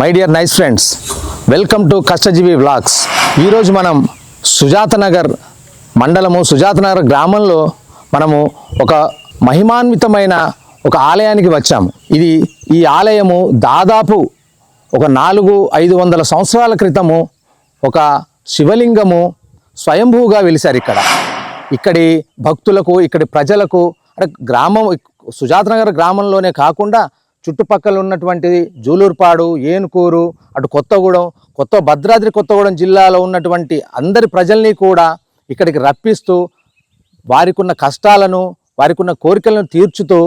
My dear nice friends welcome to Kashtajeevi vlogs ఈరోజు మనం సుజాత నగర్ మండలము సుజాత నగర్ గ్రామంలో మనము ఒక మహిమాన్వితమైన ఒక ఆలయానికి వచ్చాము. ఇది ఈ ఆలయము దాదాపు ఒక నాలుగు ఐదు వందల సంవత్సరాల క్రితము ఒక శివలింగము స్వయంభూగా వెలిశారు ఇక్కడ. ఇక్కడి భక్తులకు ఇక్కడి ప్రజలకు అంటే గ్రామం సుజాత నగర్ గ్రామంలోనే కాకుండా చుట్టుపక్కల ఉన్నటువంటి జూలూరుపాడు ఏనుకూరు అటు కొత్తగూడెం కొత్త భద్రాద్రి కొత్తగూడెం జిల్లాలో ఉన్నటువంటి అందరి ప్రజల్ని కూడా ఇక్కడికి రప్పిస్తూ వారికి ఉన్న కష్టాలను వారికి ఉన్న కోరికలను తీర్చుతూ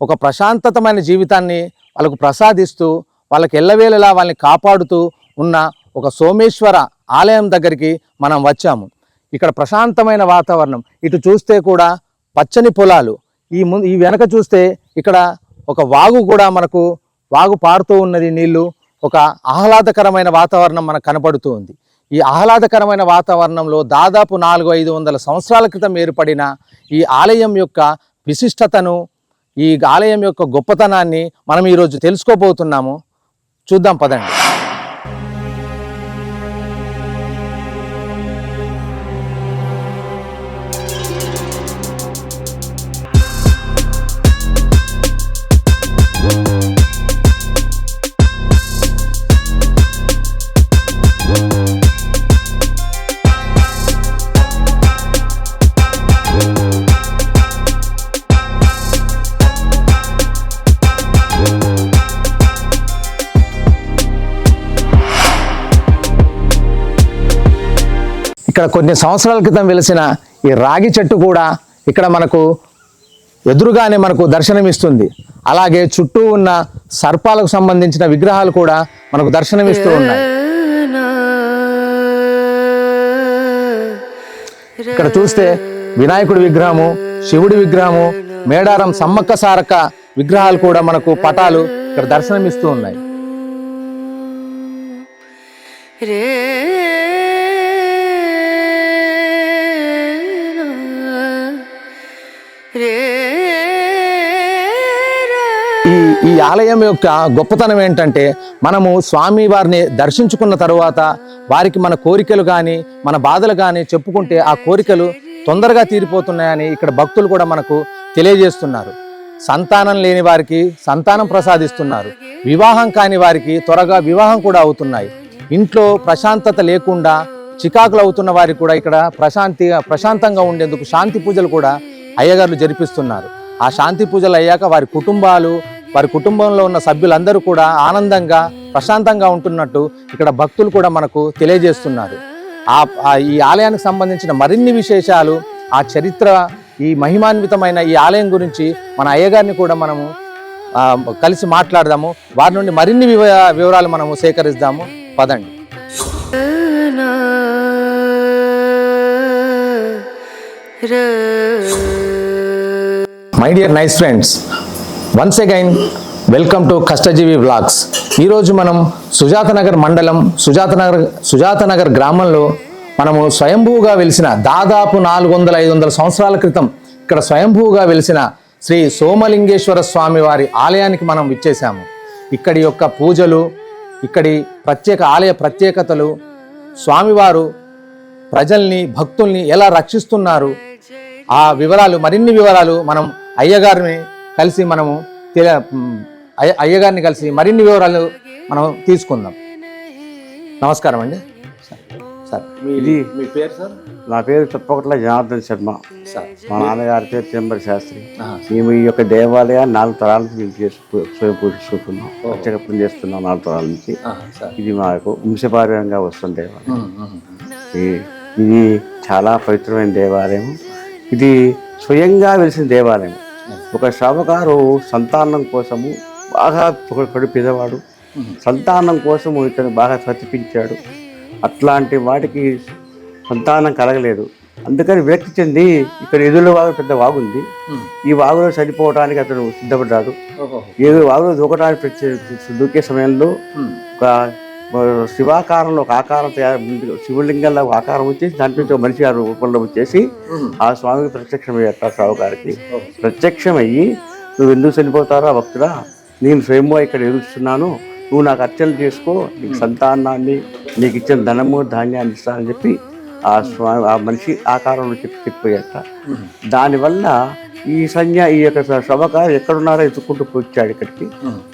ఒక ప్రశాంతతమైన జీవితాన్ని వాళ్ళకు ప్రసాదిస్తూ వాళ్ళకి ఎల్లవేళలా వాళ్ళని కాపాడుతూ ఉన్న ఒక సోమేశ్వర ఆలయం దగ్గరికి మనం వచ్చాము. ఇక్కడ ప్రశాంతమైన వాతావరణం. ఇటు చూస్తే కూడా పచ్చని పొలాలు. ఈ ముందు ఈ వెనక చూస్తే ఇక్కడ ఒక వాగు కూడా మనకు వాగు పారుతూ ఉన్నది నీళ్ళు. ఒక ఆహ్లాదకరమైన వాతావరణం మనకు కనపడుతూ ఉంది. ఈ ఆహ్లాదకరమైన వాతావరణంలో దాదాపు నాలుగు ఐదు వందల సంవత్సరాల క్రితం ఏర్పడిన ఈ ఆలయం యొక్క విశిష్టతను ఈ ఆలయం యొక్క గొప్పతనాన్ని మనం ఈరోజు తెలుసుకోబోతున్నాము. చూద్దాం పదండి. ఇక్కడ కొన్ని సంవత్సరాల క్రితం వెలిసిన ఈ రాగి చెట్టు కూడా ఇక్కడ మనకు ఎదురుగానే మనకు దర్శనమిస్తుంది. అలాగే చుట్టూ ఉన్న సర్పాలకు సంబంధించిన విగ్రహాలు కూడా మనకు దర్శనమిస్తూ ఉన్నాయి. ఇక్కడ చూస్తే వినాయకుడి విగ్రహము శివుడి విగ్రహము మేడారం సమ్మక్క సారక్క విగ్రహాలు కూడా మనకు పటాలు ఇక్కడ దర్శనమిస్తూ ఉన్నాయి. రే రే ఈ ఆలయం యొక్క గొప్పతనం ఏంటంటే మనము స్వామి వారిని దర్శించుకున్న తరువాత వారికి మన కోరికలు కానీ మన బాధలు కానీ చెప్పుకుంటే ఆ కోరికలు తొందరగా తీరిపోతున్నాయని ఇక్కడ భక్తులు కూడా మనకు తెలియజేస్తున్నారు. సంతానం లేని వారికి సంతానం ప్రసాదిస్తున్నారు. వివాహం కాని వారికి త్వరగా వివాహం కూడా అవుతున్నాయి. ఇంట్లో ప్రశాంతత లేకుండా చికాకులు అవుతున్న వారికి కూడా ఇక్కడ ప్రశాంతిగా ప్రశాంతంగా ఉండేందుకు శాంతి పూజలు కూడా అయ్యగారులు జరిపిస్తున్నారు. ఆ శాంతి పూజలు అయ్యాక వారి కుటుంబాలు వారి కుటుంబంలో ఉన్న సభ్యులందరూ కూడా ఆనందంగా ప్రశాంతంగా ఉంటున్నట్టు ఇక్కడ భక్తులు కూడా మనకు తెలియజేస్తున్నారు. ఆ ఈ ఆలయానికి సంబంధించిన మరిన్ని విశేషాలు ఆ చరిత్ర ఈ మహిమాన్వితమైన ఈ ఆలయం గురించి మన అయ్యగారిని కూడా మనము కలిసి మాట్లాడదాము. వారి నుండి మరిన్ని వివ- వివరాలు మనము సేకరిద్దాము. పదండి. My dear nice friends once again welcome to Kashtajeevi blogs ఈరోజు మనం సుజాతనగర్ మండలం సుజాతనగర్ సుజాతనగర్ గ్రామంలో మనము స్వయంభూగా వెలిసిన దాదాపు నాలుగు వందల ఐదు వందల సంవత్సరాల క్రితం ఇక్కడ స్వయంభూగా వెలిసిన శ్రీ సోమలింగేశ్వర స్వామి వారి ఆలయానికి మనం ఇచ్చేసాము ఇక్కడి యొక్క పూజలు ఇక్కడి ప్రత్యేక ఆలయ ప్రత్యేకతలు స్వామివారు ప్రజల్ని భక్తుల్ని ఎలా రక్షిస్తున్నారు ఆ వివరాలు మరిన్ని వివరాలు మనం అయ్యగారిని కలిసి మనము తెల అయ్యగారిని కలిసి మరిన్ని వివరాలు మనం తీసుకుందాం. నమస్కారం అండి. సార్ ఇది మీ పేరు సార్? నా పేరు చుప్పకొట్ల జనార్దన్ శర్మ. సార్. మా నాన్నగారి పేరు చెంబరి శాస్త్రి. మేము ఈ యొక్క దేవాలయాన్ని నాలుగు తరాల నుంచి మేము చేసి పూ- స్వయం పూజిస్తున్నాం. ప్రత్యేక చేస్తున్నాం నాలుగు తరాల నుంచి. ఇది మాకు వంశపార్యంగా వస్తున్న దేవాలయం. ఈ- ఇది చాలా పవిత్రమైన దేవాలయం. ఇది స్వయంగా వెలిసిన దేవాలయం. ఒక శ్రావకారు సంతానం కోసము బాగా కడు పెదవాడు. సంతానం కోసము ఇతను బాగా ప్రతిపించాడు. అట్లాంటి వాటికి సంతానం కలగలేదు. అందుకని విరక్తి చెంది ఇక్కడ ఎదురు వాగు పెద్ద వాగుంది. ఈ వాగులో చనిపోవడానికి అతను సిద్ధపడ్డాడు. ఈ వాగులో దూకడానికి దూకే సమయంలో ఒక శివాకారంలో ఒక ఆకారం తయారు శివలింగంలో ఒక ఆకారం వచ్చేసి దాంట్లో నుంచి ఒక మనిషి ఆ రూపంలో వచ్చేసి ఆ స్వామికి ప్రత్యక్షమయ్యారు సావు గారికి. ప్రత్యక్షమయ్యి నువ్వు ఎందుకు చనిపోతారో భక్తుడా? నేను స్వయంగా ఇక్కడ ఎదుగుతున్నాను నువ్వు నాకు అర్చనలు చేసుకో. నీకు సంతానాన్ని నీకు ఇచ్చిన ధనము ధాన్యాన్ని ఇస్తానని చెప్పి ఆ స్వామి ఆ మనిషి ఆకారంలో చెప్పి చెప్పిపోయాట దానివల్ల ఈ సంధ్య ఈ యొక్క శవకారు ఎక్కడున్నారో ఎత్తుకుంటూ వచ్చాడు ఇక్కడికి.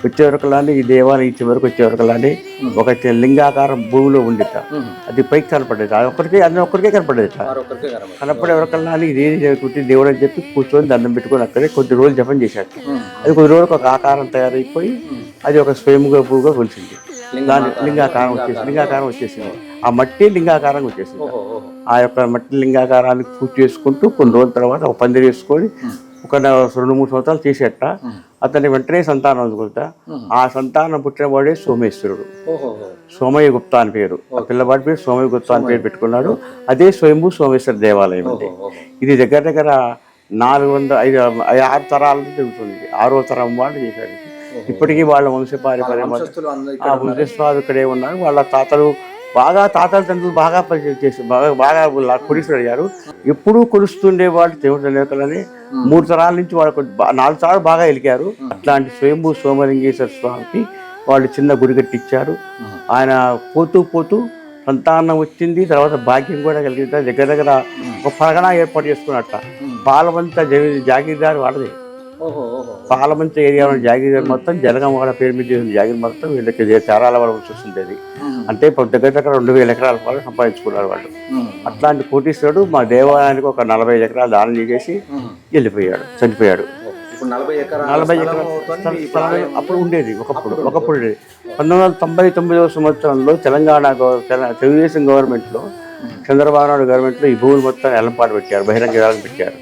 వచ్చే వరకులానే ఈ దేవాలయం ఇచ్చే వరకు వచ్చే వరకులానే ఒక చి- లింగాకారం భూమిలో ఉండిట. అది పైకి కనపడేది అది ఒక్కడికే అది ఒక్కడికే కనపడేది కనపడే వరకల్లా ఇది జరుగుతుంది? దేవుడు అని చెప్పి కూర్చొని దండం పెట్టుకొని అక్కడే కొద్ది రోజులు జపం చేశాడు అది కొద్ది రోజులకు ఒక ఆకారం తయారైపోయి అది ఒక స్వయంగా భూగా కొలిసింది. దాని లింగాకారం. వచ్చేసింది. లింగాకారం వచ్చేసింది. ఆ మట్టి లింగాకారం వచ్చేసింది. ఆ యొక్క మట్టి లింగాకారాన్ని పూజ చేసుకుంటూ కొన్ని రోజుల తర్వాత ఒక పందిరి వేసుకొని ఒక రెండు మూడు సంవత్సరాలు చేసేట. అతని వెంటనే సంతానం అందుకుంటా ఆ సంతానం పుట్టినవాడే సోమేశ్వరుడు. సోమయ్య గుప్తా అని పేరు. ఆ పిల్లవాడి పేరు సోమయ్య గుప్తా అని పేరు పెట్టుకున్నాడు. అదే స్వయంభూ సోమేశ్వర దేవాలయం అండి ఇది దగ్గర దగ్గర నాలుగు వందల ఐదు ఆరు తరాల నుంచి జరుగుతుంది ఆరో తరం వాళ్ళు చేశారు. ఇప్పటికీ వాళ్ళ వంశపారంపర్యం ఆ వంశస్థాలు ఇక్కడే ఉన్నారు. వాళ్ళ తాతలు బాగా తాతల తండ్రులు బాగా పనిచేసి చేసి బాగా బాగా కొలిసి అడిగారు. ఎప్పుడూ కొలుస్తుండే వాళ్ళు దేవుడు లేకలని మూడు తరాల నుంచి వాళ్ళకు నాలుగు తరాలు బాగా ఎలికారు. అట్లాంటి స్వయంభూ సోమలింగేశ్వర స్వామికి వాళ్ళు చిన్న గుడి కట్టించారు ఆయన పోతూ పోతూ సంతానం వచ్చింది. తర్వాత భాగ్యం కూడా కలిగింది. దగ్గర దగ్గర ఒక పరగణ ఏర్పాటు చేసుకున్నట్ట. పాలవంత జాగీర్దారు వాళ్ళది. పాలమంచ ఏరియా ఉన్న జాగీర్ మొత్తం జనగమగడ పేరు మీద చేసిన జాగీర్ మొత్తం వీళ్ళకి చారాల వరకు చూస్తుండేది. అంటే ఇప్పుడు దగ్గర దగ్గర రెండు వేల ఎకరాల వరకు సంపాదించుకున్నారు వాళ్ళు. అట్లాంటి కోటీశ్వరుడు మా దేవాలయానికి ఒక నలభై ఎకరాలు దానం చేసి వెళ్ళిపోయాడు చనిపోయాడు. నలభై ఎకరాల అప్పుడు ఉండేది ఒకప్పుడు ఒకప్పుడు ఉండేది. పంతొమ్మిది వందల తొంభై తొమ్మిదవ సంవత్సరంలో తెలంగాణ తెలుగుదేశం గవర్నమెంట్లో చంద్రబాబు నాయుడు గవర్నమెంట్లో ఈ భూములు మొత్తం ఎలంపాటు పెట్టారు బహిరంగ పెట్టారు.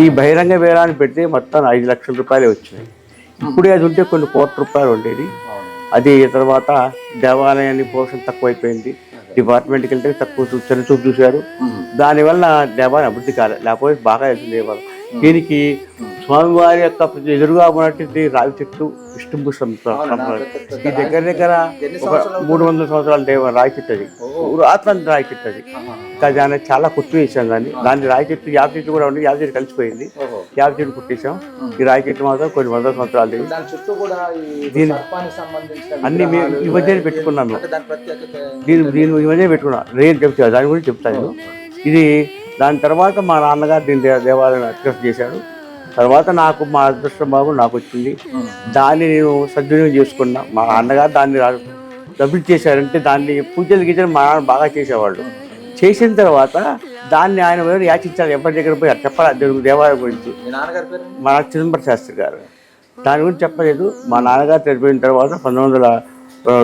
ఈ బహిరంగ వేలాన్ని పెడితే మొత్తం ఐదు లక్షల రూపాయలే వచ్చినాయి. ఇప్పుడే అది ఉంటే కొన్ని కోట్ల రూపాయలు ఉండేది. అది తర్వాత దేవాలయాన్ని పోషణ తక్కువైపోయింది. డిపార్ట్మెంట్కి వెళ్తే తక్కువ చూ- చిన్న చూపు చూశారు. దానివల్ల దేవాలయం అభివృద్ధి కాలేదు లేకపోతే బాగా వెళ్తుంది దేవాలయం. దీనికి స్వామివారి యొక్క ఎదురుగా ఉన్నటువంటి రావి చెట్టు విష్ణుభూషం ఈ దగ్గర దగ్గర ఒక మూడు వందల సంవత్సరాల దేవ రాయి చెట్టు అది ఆత్మ రాయి చెట్టు అది ఇంకా దాన్ని చాలా కుట్టు వేసాం దాన్ని. దాన్ని రాయి చెట్టు యాప చెట్టు కూడా ఉంది యాప చెట్టు కలిసిపోయింది యాప చెట్టు కుట్టేసాం ఈ రాయి చెట్టు మాత్రం కొన్ని వందల సంవత్సరాలు దాని చుట్టూ కూడా ఈ దీని- సర్పానికి సంబంధించిన అన్ని మేము ఈ మధ్యనే పెట్టుకున్నాం మేము. అంటే దాని దీని ఈ మధ్య పెట్టుకున్నా. రేట్ చెప్తా దాని గురించి చెప్తాను. ఇది దాని తర్వాత మా నాన్నగారు దీని దేవాలయం అడ్రస్ చేశాడు తర్వాత నాకు మా అదృష్టం బాబు నాకు వచ్చింది. దాన్ని నేను సద్వినియోగం చేసుకున్నా. మా అన్నగారు దాన్ని డబ్బులు చేశారంటే దాన్ని పూజలు గీజలు మా నాన్న బాగా చేసేవాళ్ళు. చేసిన తర్వాత దాన్ని ఆయన ఎవరు యాచించారు. ఎవరి దగ్గర పోయి చెప్పాలి. దేవాలయం గురించి. మీ నాన్నగారి పేరు మా చిదంబర శాస్త్రి గారు. దాని గురించి చెప్పలేదు. మా నాన్నగారు చనిపోయిన తర్వాత పంతొమ్మిది వందల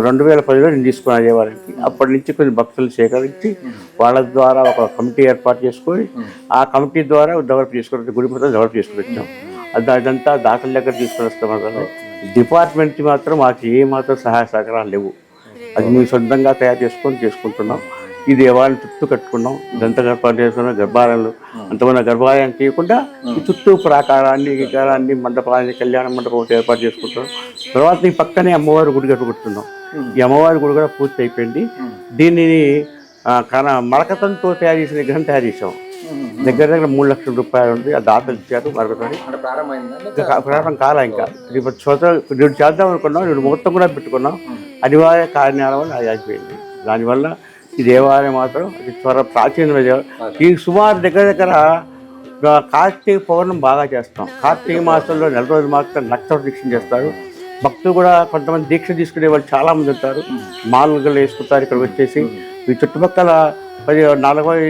రెండు వేల పదిలో నేను తీసుకున్నాను దేవాలయానికి అప్పటి నుంచి కొన్ని భక్తులు సేకరించి వాళ్ళ ద్వారా ఒక కమిటీ ఏర్పాటు చేసుకొని ఆ కమిటీ ద్వారా డెవలప్ చేసుకుని గుడి మొత్తం డెవలప్ చేసుకుని వచ్చాం అదంతా దాతల దగ్గర తీసుకుని వస్తాం డిపార్ట్మెంట్కి మాత్రం మాకు ఏ మాత్రం సహాయ సహకారాలు లేవు. అది మేము సొంతంగా తయారు చేసుకొని చేసుకుంటున్నాం. ఈ దేవాలయం చుట్టూ కట్టుకున్నాం. ఇదంతా ఏర్పాటు చేసుకున్నాం గర్భాలయాలు అంతమంది గర్భాలయం చేయకుండా ఈ చుట్టూ ప్రాకారాన్ని వికారాన్ని మండపాన్ని కళ్యాణ మండపం ఏర్పాటు చేసుకుంటున్నాం తర్వాత ఈ పక్కనే అమ్మవారి గుడి కట్టుకుంటున్నాం ఈ అమ్మవారి గుడి కూడా పూర్తి అయిపోయింది. దీనిని కన మరకతంతో తయారు చేసిన విగ్రహం తయారు చేసాం దగ్గర దగ్గర మూడు లక్షల రూపాయలు ఉంది. ఆ దాతలు ఇచ్చారు మరొకటి ప్రారంభం కాలే ఇంకా. ఇప్పుడు చోత రెండు చేద్దాం అనుకున్నాం రెండు ముహూర్తం కూడా పెట్టుకున్నాం. అనివార్య కారణాల వల్ల అది అయిపోయింది. దానివల్ల ఈ దేవాలయం మాత్రం అది త్వర ప్రాచీన దేవాలయం ఈ సుమారు దగ్గర దగ్గర కార్తీక పౌర్ణం బాగా చేస్తాం. కార్తీక మాసంలో నెల రోజులు మాత్రం నక్షత్ర దీక్ష చేస్తారు. భక్తులు కూడా కొంతమంది దీక్ష తీసుకునే వాళ్ళు చాలా మంది ఉంటారు. మామూలుగా వేసుకుంటారు ఇక్కడికి వచ్చేసి. ఈ చుట్టుపక్కల పది నలభై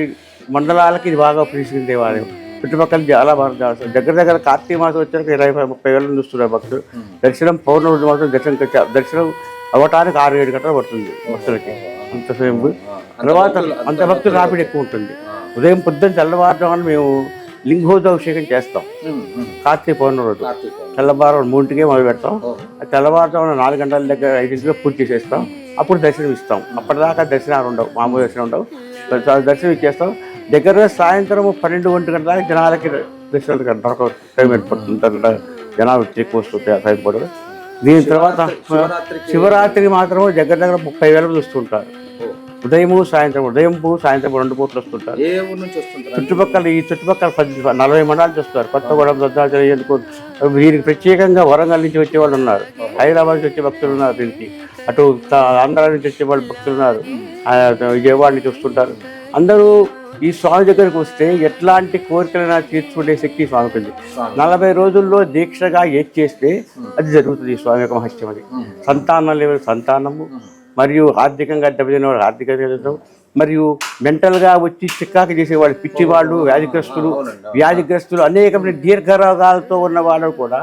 మండలాలకి ఇది బాగా ప్రీసిన దేవాలయం. చుట్టుపక్కల చాలా బాగా చేస్తారు. దగ్గర దగ్గర కార్తీక మాసం వచ్చాక ఇరవై ముప్పై వేల మంది వస్తున్నారు భక్తులు. దర్శనం పౌర్ణమి రోజు మాత్రం దర్శనం దర్శనం అవ్వటానికి ఆరు ఏడు గంటలు పడుతుంది భక్తులకి. అంత సేపు తర్వాత అంత భక్తులు రాపిడి ఎక్కువ ఉంటుంది. ఉదయం పొద్దున్న తెల్లవారుజామున మేము లింగోదాభిషేకం చేస్తాం. కార్తీక పౌర్ణమి రోజు. తెల్లవారు మూడింటికే మొదలు పెడతాం. ఆ తెల్లవారుజామున నాలుగు గంటల దగ్గర ఐదింటిలో పూర్తి చేసేస్తాం. అప్పుడు దర్శనం ఇస్తాం. అప్పటిదాకా దర్శనాలు ఉండవు. మామూలు దర్శనం ఉండవు. దర్శనం ఇచ్చేస్తాం. దగ్గర సాయంత్రం పన్నెండు ఒంటి గంటల దాకా జనాలకి దర్శనాలు దొరక టైం ఏర్పడుతుంది. జనాలు వచ్చి ఎక్కువ వస్తుంది ఆ టైం పడదు దీని తర్వాత శివరాత్రికి శివరాత్రికి మాత్రం దగ్గర దగ్గర ముప్పై వేల మంది వస్తుంటారు ఉదయము సాయంత్రం ఉదయం పూ సాయంత్రం రెండు పూటలు వస్తుంటారు. ఏ ఊరు నుంచి వస్తుంటారు? చుట్టుపక్కల ఈ చుట్టుపక్కల పది నలభై మండలాలు చూస్తారు కొత్తగూడెం భద్రాచలం ఎందుకు దీనికి ప్రత్యేకంగా వరంగల్ నుంచి వచ్చే వాళ్ళు ఉన్నారు. హైదరాబాద్ నుంచి వచ్చే భక్తులు ఉన్నారు దీనికి. అటు ఆంధ్ర నుంచి వచ్చే వాళ్ళు భక్తులు ఉన్నారు. విజయవాడ నుంచి వస్తుంటారు. అందరూ ఈ స్వామి దగ్గరకు వస్తే ఎట్లాంటి కోరికలైనా తీర్చుకునే శక్తి స్వామికి ఉంది. నలభై రోజుల్లో దీక్షగా ఏది చేస్తే అది జరుగుతుంది ఈ స్వామి యొక్క మహత్యం అది. సంతానం లేని సంతానము మరియు ఆర్థికంగా దెబ్బతిన వాళ్ళు దెబ్బతినడం, మరియు మెంటల్గా వచ్చి చిక్కాకు చేసేవాళ్ళు పిచ్చివాళ్ళు వ్యాధిగ్రస్తులు వ్యాధిగ్రస్తులు అనేకమైన దీర్ఘరోగాలతో ఉన్న వాళ్ళు కూడా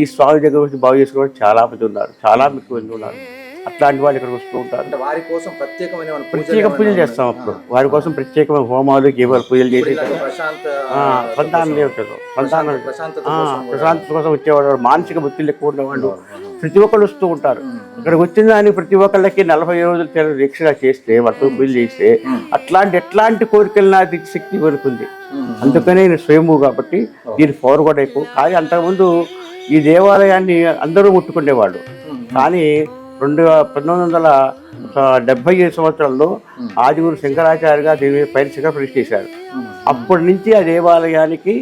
ఈ స్వామి దగ్గర వచ్చి బాగు చేసుకోవడం చాలా మంది ఉన్నారు చాలా మంది ఉన్నారు. అట్లాంటి వాళ్ళు ఇక్కడికి వస్తూ ఉంటారు. వారి కోసం ప్రత్యేకమైన పూజలు ప్రత్యేక పూజలు చేస్తాం అప్పుడు. వారి కోసం ప్రత్యేకమైన హోమాలు గీవాలు పూజలు చేసి సంతానం దేవతలు సంతానం ప్రశాంతత కోసం వచ్చేవాడు మానసిక బుద్ధిలు ఎక్కువ ఉన్నవాళ్ళు ప్రతి ఒక్కళ్ళు వస్తూ ఉంటారు. ఇక్కడికి వచ్చిన దానికి ప్రతి ఒక్కళ్ళకి నలభై రోజులు తెర- దీక్షగా చేస్తే వర్షం పూజ చేస్తే అట్లాంటి ఎట్లాంటి కోరికలు నా శక్తి వరకుంది అందుకనే నేను స్వయంభూ కాబట్టి దీని పవర్ కూడా ఎక్కువ కానీ అంతకుముందు ఈ దేవాలయాన్ని అందరూ ముట్టుకునేవాళ్ళు. కానీ రెండు పంతొమ్మిది వందల డెబ్బై ఐదు సంవత్సరాల్లో ఆదిగురు శంకరాచార్యగా దీని మీద ప్రతిష్ఠ చేశారు. అప్పటి నుంచి ఆ దేవాలయానికి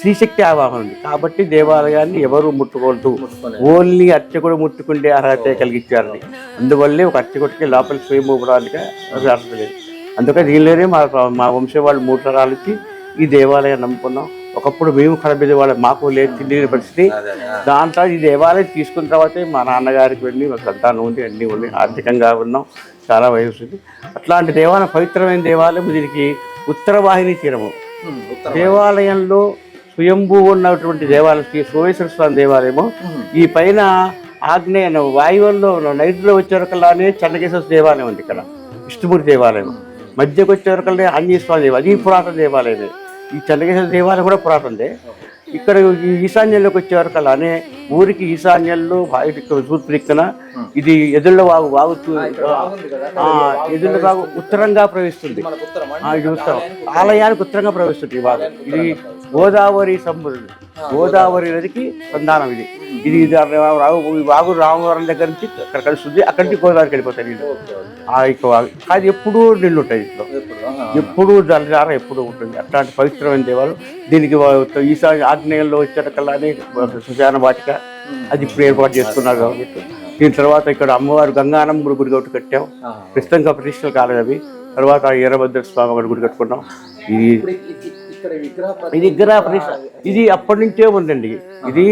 శ్రీశక్తి ఆవాహన ఉంది. కాబట్టి దేవాలయాన్ని ఎవరు ముట్టుకోవద్దు. ఓన్లీ అర్చకుడు ముట్టుకుంటే అర్హత కలిగించారని అందువల్లే ఒక అర్చకుడికి లోపలికి స్వయంభూపడానికి అర్హత లేదు. అందుకని దీనిలోనే మా మా వంశం వాళ్ళు మూడు తరాల నుంచి ఈ దేవాలయాన్ని నమ్ముకున్నాం. ఒకప్పుడు మేము కడబెదే వాళ్ళ మాకు లేదు తిండి పరిస్థితి. దాంట్లో ఈ దేవాలయం తీసుకున్న తర్వాతే మా నాన్నగారికి వెళ్ళి మా సంతానం ఉంది అన్నీ ఉంది ఆర్థికంగా ఉన్నాం చాలా వయసు ఉంది. అట్లాంటి దేవాలయం పవిత్రమైన దేవాలయం దీనికి ఉత్తర వాహిని తీరము దేవాలయంలో స్వయంభూ ఉన్నటువంటి దేవాలయం శ్రీ సోమేశ్వర స్వామి దేవాలయము. ఈ పైన ఆగ్నేయ వాయువుల్లో నైట్లో వచ్చేవరకల్లానే చెన్నకేశ్వర దేవాలయం ఉంది ఇక్కడ. విష్ణుమూర్తి దేవాలయం. మధ్యకు వచ్చేవరకల్లానే ఆంజనేయ స్వామి దేవాలయం. అది పురాతన దేవాలయమే. ఈ చెన్నకేశ్వర దేవాలయం కూడా పురాతనదే. ఇక్కడ ఈ ఈశాన్యంలోకి వచ్చేవరకల్లానే ఊరికి ఈశాన్యంలో దిక్కున ఇది ఎదుళ్ళ వాగు వాగుతూ ఆ, ఎదుళ్ళ వాగు ఉత్తరంగా ప్రవహిస్తుంది. ఇది ఉత్తరం. ఆలయానికి ఉత్తరంగా ప్రవేశిస్తుంది ఈ భాగం ఇది గోదావరి సముద్రం గోదావరి నదికి సంధానం ఇది. ఇది వాగు రామవరం దగ్గర నుంచి అక్కడ కలుస్తుంది. అక్కడి నుంచి గోదావరికి వెళ్ళిపోతాయి నీళ్ళు అది ఎప్పుడూ నీళ్ళు ఉంటాయి ఇంట్లో. ఎప్పుడూ? జలధార ఎప్పుడూ ఉంటుంది. అట్లాంటి పవిత్రమైన దేవాలు. దీనికి ఈశా ఆగ్నేయంలో వచ్చేటకల్లానే సుశాన వాటిక అది ఇప్పుడు ఏర్పాటు చేసుకున్నారు కాబట్టి. దీని తర్వాత ఇక్కడ అమ్మవారు గంగానమ్మ గుడి ఒకటి కట్టాం. ప్రస్తుతంగా ప్రతిష్టలు కాలేదు అవి. తర్వాత ఈరభద్ర స్వామి గుడి కట్టుకున్నాం. ఇది ఇది విగ్రహ ప్రతిష్ట. ఇది అప్పటి నుంచే ఉందండి. ఇది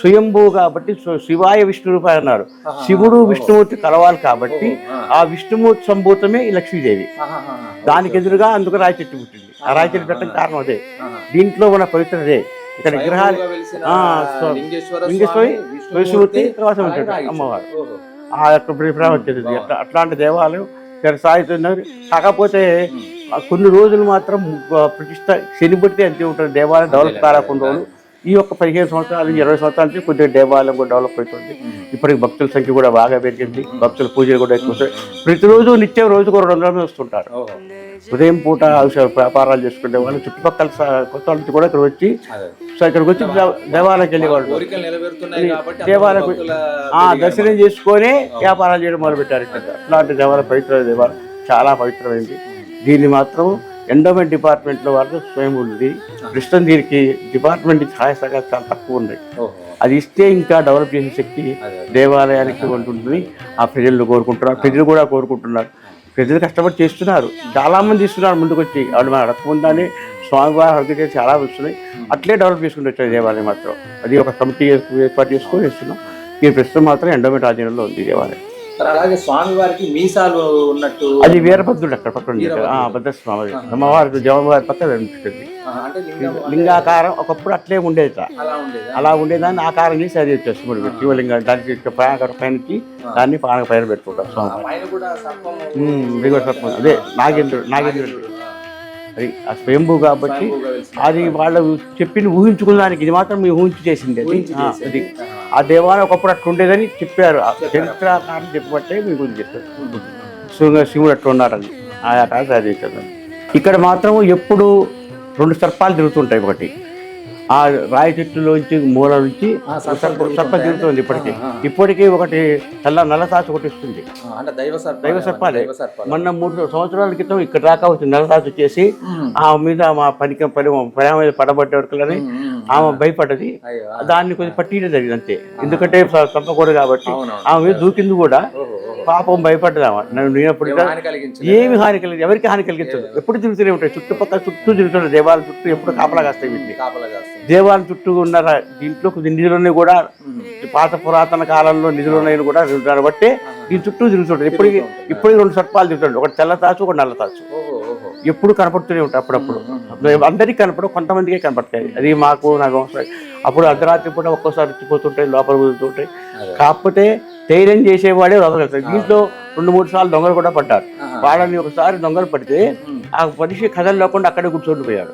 స్వయంభూ కాబట్టి శివాయ విష్ణు రూపాయ అన్నారు శివుడు విష్ణుమూర్తి కలవాలి కాబట్టి ఆ. విష్ణుమూర్తి సంభూతమే ఈ లక్ష్మీదేవి. దానికి ఎదురుగా అందుకు రాయి చెట్టు పుట్టింది. ఆ రాయి చెట్టు పెట్టడం కారణం అదే. దీంట్లో ఉన్న పవిత్రదే ఇక్కడ విగ్రహాలు లింగేశ్వరి విష్ణుమూర్తి తర్వాత ఉంటాడు అమ్మవారు. ఆ యొక్క అట్లాంటి దేవాలయం సాగుతున్నారు కాకపోతే కొన్ని రోజులు మాత్రం ప్రతిష్ట శని బట్టి అంతే ఉంటుంది. దేవాలయం డెవలప్ రోజులు ఈ యొక్క పదిహేను సంవత్సరాలు ఇరవై సంవత్సరాల నుంచి కొద్దిగా దేవాలయం కూడా డెవలప్ అవుతుంది. ఇప్పటికి భక్తుల సంఖ్య కూడా బాగా పెరిగింది. భక్తుల పూజలు కూడా ఎక్కువ. ప్రతిరోజు నిత్యం రోజుకు రెండు వందల మంది వస్తుంటారు. ఉదయం పూట వ్యాపారాలు చేసుకునే వాళ్ళు చుట్టుపక్కల కొత్త వాళ్ళ నుంచి కూడా ఇక్కడ వచ్చి సో ఇక్కడికి వచ్చి దేవ- దేవాలయానికి వెళ్ళేవాళ్ళు దేవాలయం దర్శనం చేసుకొని వ్యాపారాలు చేయడం మొదలుపెట్టారు. ఇక్కడ ఇట్లాంటి దేవాలయం పవిత్ర దేవాలయం. చాలా పవిత్రమైంది. దీన్ని మాత్రం ఎండోమెంట్ డిపార్ట్మెంట్లో వాళ్ళు స్వయం ఉంది. ప్రస్తుతం దీనికి డిపార్ట్మెంట్ సహాయ చాలా తక్కువ ఉన్నాయి. అది ఇస్తే ఇంకా డెవలప్ చేసే శక్తి దేవాలయానికి ఉంటుంది ఆ ప్రజలు కోరుకుంటున్నారు. ప్రజలు కూడా కోరుకుంటున్నారు. ప్రజలు కష్టపడి చేస్తున్నారు. చాలా మంది ఇస్తున్నారు ముందుకు వచ్చి వాళ్ళు మన అడగకుండానే స్వామివారి అడిగితే చాలా వస్తున్నాయి. అట్లే డెవలప్ చేసుకుంటూ వచ్చారు దేవాలయం మాత్రం. అది ఒక కమిటీ ఏర్పాటు చేసుకొని ఇస్తున్నాం. ఈ ప్రస్తుతం మాత్రం ఎండోమెంట్ ఆధీనంలో ఉంది దేవాలయం. అలాగే స్వామి వారికి మీసాలు ఉన్నట్టు అది వీరభద్రుడు అక్కడ పక్కన భద్రస్వామి అమ్మవారి జమవారి పక్కన లింగం లింగాకారం ఒకప్పుడు అట్లే ఉండేది. అలా ఉండేది? అలా ఉండేదాన్ని ఆకారం చేసి అది వచ్చేస్తుంది శివలింగం దానికి ప్రాణ పైనకి దాన్ని ప్రాణ పైన పెట్టుకుంటారు స్వామి సర్పం అదే నాగేంద్రుడు నాగేంద్రుడు. అది ఆ స్వయంభూ కాబట్టి అది వాళ్ళు చెప్పిన ఊహించుకున్న దానికి ఇది మాత్రం మేము ఊహించి చేసింది అది. ఆ, దేవాలయం ఒకప్పుడు అట్లా ఉండేదని చెప్పారు. ఆ చరిత్రకారం చెప్పబట్టే మీకు గురించి చెప్పారు. శివ శివుడు అట్లా ఉన్నారని ఆ ఆకారం ఇక్కడ మాత్రం ఎప్పుడు రెండు సర్పాలు తిరుగుతుంటాయి ఒకటి. ఆ రాయి చెట్టులోంచి మూల నుంచి సర్ప తిరుగుతుంది ఇప్పటికీ. ఇప్పటికీ ఒకటి నల్ల తాచు ఒకటి వస్తుంది అంటే దైవ సర్ప దైవ సర్పాలే. మొన్న మూడు సంవత్సరాల క్రితం ఇక్కడ దాకా వచ్చింది నల్ల తాచు వచ్చేసి ఆమె మీద మా పనికి పని ప్రేమ మీద పడబడ్డని ఆమె భయపడ్డది. దాన్ని కొంచెం పట్టియడం జరిగింది అంతే. ఎందుకంటే చంపకూడదు కాబట్టి ఆమె మీద దూకింది కూడా. పాపం భయపడ్డది ఆమె నన్ను నేనప్పుడు ఏమి హాని కలిగింది ఎవరికి హాని కలిగించదు ఎప్పుడు తిరుగుతూనే ఉంటాయి. చుట్టుపక్కల చుట్టూ తిరుగుతుంటాయి. దేవాలయం చుట్టూ ఎప్పుడు కాపలా కాస్తాయి వీటిని. దేవాలయం చుట్టూ ఉన్న దీంట్లో కొద్ది నిధులున్నాయి కూడా పాత పురాతన కాలంలో నిధులు ఉన్నాయి కూడా తిరుగుతారు బట్టి దీని చుట్టూ తిరుగుతుంటాయి. ఇప్పటికి ఇప్పటికి రెండు సర్పాలు తిరుగుతాడు ఒకటి తెల్ల తాచు ఒకటి నల్ల తాచు. ఎప్పుడు కనపడుతూనే ఉంటాయి అప్పుడప్పుడు. అందరికీ కనపడవు. కొంతమందికే కనపడతాయి. అది మాకు నాకు. అప్పుడు అర్ధరాత్రి పూట ఒక్కోసారి వచ్చిపోతుంటాయి లోపల వదులుతుంటాయి. కాకపోతే ధైర్యం చేసేవాడే వదలగలుగుతాడు దీంట్లో రెండు మూడు సార్లు దొంగలు కూడా పడ్డారు. వాళ్ళని ఒకసారి దొంగలు పడితే ఆ మనిషి కదలలేకుండా అక్కడే కూర్చొని పోయాడు.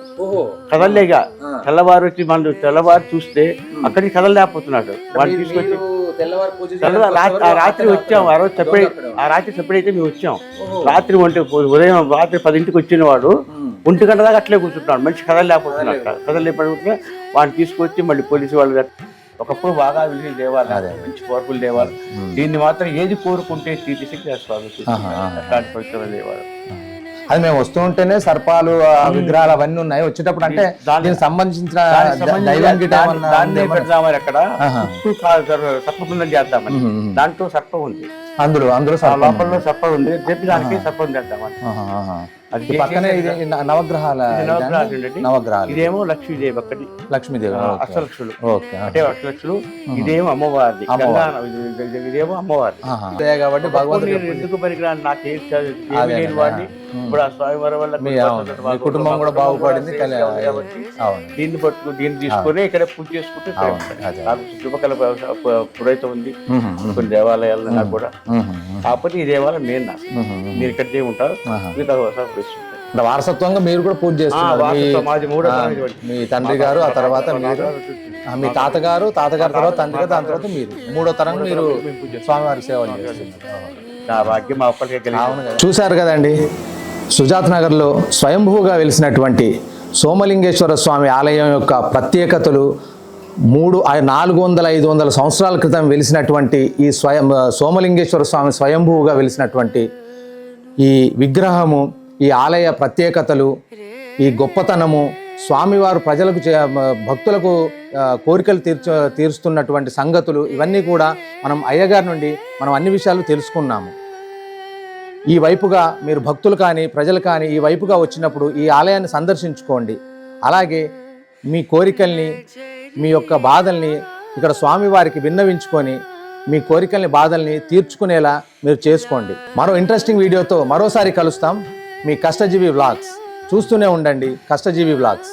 కదలలేగా తెల్లవారు వచ్చి మనం తెల్లవారు చూస్తే అక్కడికి కదలలేకపోతున్నాడు వాడిని తీసుకొచ్చి తెల్లవారు రాత్రి ఆ రాత్రి వచ్చాం. ఆ రోజు చెప్పే ఆ రాత్రి చెప్పడైతే మేము వచ్చాం. రాత్రి ఒంటి ఉదయం రాత్రి పదింటికి వచ్చిన వాడు ఒంటి గంట దాకా అట్లే కూర్చుంటున్నాడు. మనిషి కదలలేకపోతున్నాడు కదలలేకపోతే వాడిని తీసుకొచ్చి మళ్ళీ పోలీసు వాళ్ళు ఒకప్పుడు బాగా వెళ్ళిన దేవాలయం మంచి పవర్ఫుల్ దేవాలయం దీన్ని మాత్రం ఏది కోరుకుంటే తీర్చిశక్తి స్వామి. అట్లాంటి పవిత్రమైన దేవాలయం. అది మేము వస్తూ ఉంటేనే సర్పాలు విగ్రహాలు అవన్నీ ఉన్నాయి. వచ్చేటప్పుడు అంటే దాని- దీనికి సంబంధించిన దాన్ని-? పెడదామని అక్కడ ఆహా. చుట్టూ కా- సర్- సర్పకుండం చేద్దామని దాంట్లో సర్పం ఉంది. అందులో అందులో లోపల సర్పం ఉంది. చెప్పి దానికి సర్పం చేద్దామని. అది పక్కనే నవగ్రహాల నవగ్రహాలు ఇదేమో లక్ష్మీదేవి అక్కడి లక్ష్మీదేవి. అష్టలక్షులు. ఓకే. అంటే అష్టలక్షులు ఇదేమో అమ్మవారిది. ఇదేమో. ఇదే కాబట్టి భగవంతుడు ఎందుకు పనికిరాను నాకు ఏం చదువు- వాడిని ఇప్పుడు ఆ స్వామివారి వల్ల మీ అవును. మీ కుటుంబం కూడా బాగుపడింది కాబట్టి దీన్ని పట్టుకుని దీన్ని తీసుకొని ఇక్కడ పూజ చేసుకుంటే ఇక్కడ. నాకు చుట్టుపక్కల పురైతం ఉంది. కొన్ని దేవాలయాలు నాకు కూడా. కాకపోతే ఈ దేవాలయం నేను నాకు. మీరు ఇక్కడికే ఉంటారు. మిగతా అంటే వారసత్వంగా మీరు కూడా పూజ చేస్తున్నారు. మీ తండ్రి గారు ఆ తర్వాత మీరు. మీ తాతగారు తాతగారి తర్వాత తండ్రి గారు దాని తర్వాత మీరు. మూడో తరం మీరు స్వామివారి సేవలు చేస్తున్నారు. చూశారు కదండి. సుజాత్ నగర్లో స్వయంభూగా వెలిసినటువంటి సోమలింగేశ్వర స్వామి ఆలయం యొక్క ప్రత్యేకతలు మూడు నాలుగు వందల ఐదు వందల సంవత్సరాల క్రితం వెలిసినటువంటి ఈ స్వయం సోమలింగేశ్వర స్వామి స్వయంభూగా వెలిసినటువంటి ఈ విగ్రహము ఈ ఆలయ ప్రత్యేకతలు ఈ గొప్పతనము స్వామివారు ప్రజలకు చే- భక్తులకు కోరికలు తీర్చ తీరుస్తున్నటువంటి సంగతులు ఇవన్నీ కూడా మనం అయ్యగారి నుండి మనం అన్ని విషయాలు తెలుసుకున్నాము. ఈ వైపుగా మీరు భక్తులు కానీ ప్రజలు కానీ ఈ వైపుగా వచ్చినప్పుడు ఈ ఆలయాన్ని సందర్శించుకోండి. అలాగే మీ కోరికల్ని మీ యొక్క బాధల్ని ఇక్కడ స్వామివారికి విన్నవించుకొని మీ కోరికల్ని బాధల్ని తీర్చుకునేలా మీరు చేసుకోండి. మరో ఇంట్రెస్టింగ్ వీడియోతో మరోసారి కలుస్తాం మీ కష్టజీవి వ్లాగ్స్ చూస్తూనే ఉండండి కష్టజీవి వ్లాగ్స్